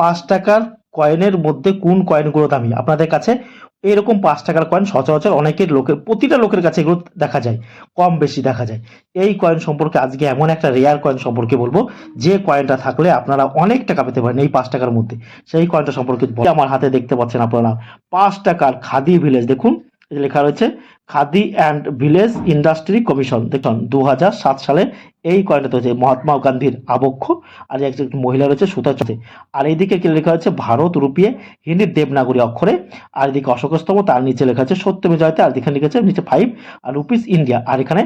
পাঁচ টাকার কয়েনের মধ্যে কোন কয়েনগুলো দামি? আপনাদের কাছে এরকম পাঁচ টাকার কয়েন সচরাচর অনেকের লোকের, প্রতিটা লোকের কাছে এগুলো দেখা যায়, কম বেশি দেখা যায়। এই কয়েন সম্পর্কে আজকে এমন একটা রেয়ার কয়েন সম্পর্কে বলব, যে কয়েনটা থাকলে আপনারা অনেক টাকা পেতে পারেন এই পাঁচ টাকার মধ্যে। সেই কয়েনটা সম্পর্কে আমার হাতে দেখতে পাচ্ছেন আপনারা পাঁচ টাকার খাদি ভিলেজ দেখুন লেখা রয়েছে, Khadi and village industry commission দেখুন দু সালে এই কয়েনটা হচ্ছে মহাত্মা গান্ধীর আবক্ষ, আর একজন মহিলা রয়েছে সুতা চতে আর এইদিকে কি লেখা হচ্ছে ভারত রুপিয়ে হিন্দির দেবনাগরী অক্ষরে, আর এদিকে অশোকস্তম তার নিচে লেখা আছে সত্যমে জয়তে আর এখানে লিখেছে নিচে ফাইভ আর রুপিস ইন্ডিয়া আর এখানে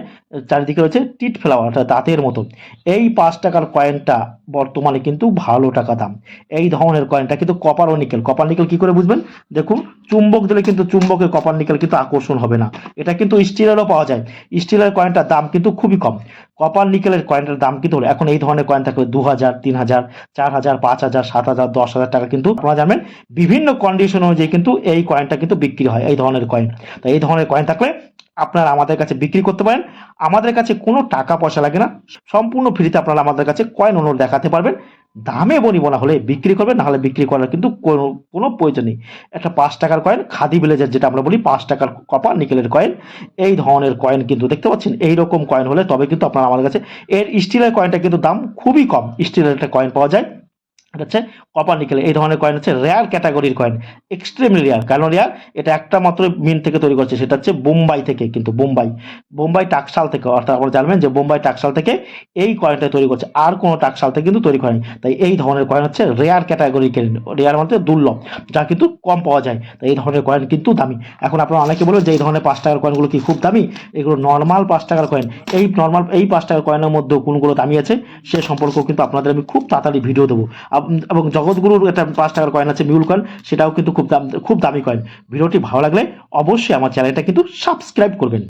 চারিদিকে রয়েছে টিট ফ্লাওয়ার, অর্থাৎ দাঁতের মতো। এই পাঁচ টাকার কয়েনটা বর্তমানে কিন্তু ভালো টাকা দাম। এই ধরনের কয়েনটা কিন্তু কপার ও নিকেল কপার নিকেল কি করে বুঝবেন? দেখুন, চুম্বক দিলে কিন্তু চুম্বকের কপার নিকেল কিন্তু আকর্ষণ হবে না। এটা কিন্তু স্টিলেরও পাওয়া যায়। স্টিলের কয়েনটার দাম কিন্তু খুবই কম। কপার নিকেলের কয়েনটার দাম কিন্তু এখন এই ধরনের কয়েন থাকবে দু হাজার তিন হাজার চার হাজার পাঁচ হাজার সাত হাজার দশ হাজার টাকা কিন্তু আপনারা জানবেন। বিভিন্ন কন্ডিশন অনুযায়ী কিন্তু এই কয়েনটা কিন্তু বিক্রি হয়, এই ধরনের কয়েন তো এই ধরনের কয়েন থাকলে আপনারা আমাদের কাছে বিক্রি করতে পারেন। আমাদের কাছে কোনো টাকা পয়সা লাগে না। সম্পূর্ণ ফ্রিতে আপনারা আমাদের কাছে কয়েন অনুর দেখাতে পারবেন। দামে বনিব না হলে বিক্রি করবেন না হলে বিক্রি করার কিন্তু কোনো কোনো প্রয়োজন নেই। একটা পাঁচ টাকার কয়েন খাদি ভিলেজের যেটা আমরা বলি, পাঁচ টাকার কপার নিকেলের কয়েন এই ধরনের কয়েন কিন্তু দেখতে পাচ্ছেন। এই রকম কয়েন হলে তবে কিন্তু আপনারা আমাদের কাছে, এর স্টিলের কয়েনটা কিন্তু দাম খুবই কম। স্টিলের একটা কয়েন পাওয়া যায়। এটা হচ্ছে কপার নিকেল এই ধরনের কয়েন হচ্ছে রেয়ার ক্যাটাগরির কয়েন এক্সট্রিমলি রেয়ার কেন রেয়ার এটা একটা মাত্র মিন থেকে তৈরি করছে, সেটা হচ্ছে বোম্বাই থেকে, কিন্তু বোম্বাই বোম্বাই টাকশাল থেকে। অর্থাৎ আপনারা জানবেন যে বোম্বাই টাকশাল থেকে এই কয়েনটা তৈরি করছে। আর কোনো টাকশাল থেকে কিন্তু তৈরি করেনি। তাই এই ধরনের কয়েন হচ্ছে রেয়ার ক্যাটাগরি রেয়ার মানে দুর্লভ, যা কিন্তু কম পাওয়া যায়। তাই এই ধরনের কয়েন কিন্তু দামি। এখন আপনারা অনেকে বলবেন যে এই ধরনের পাঁচ টাকার কয়েনগুলো কি খুব দামি? এগুলো নর্মাল পাঁচ টাকার কয়েন এই নর্মাল এই পাঁচ টাকার কয়েনের মধ্যেও কোনগুলো দামি আছে, সে সম্পর্কেও কিন্তু আপনাদের আমি খুব তাড়াতাড়ি ভিডিও দেবো। এবং জগৎগুরুর একটা পাঁচ টাকার কয়েন আছে মিউল কয়েন সেটাও কিন্তু খুব দাম, খুব দামি কয়েন ভিডিওটি ভালো লাগলে অবশ্যই আমার চ্যানেলটা কিন্তু সাবস্ক্রাইব করবেন।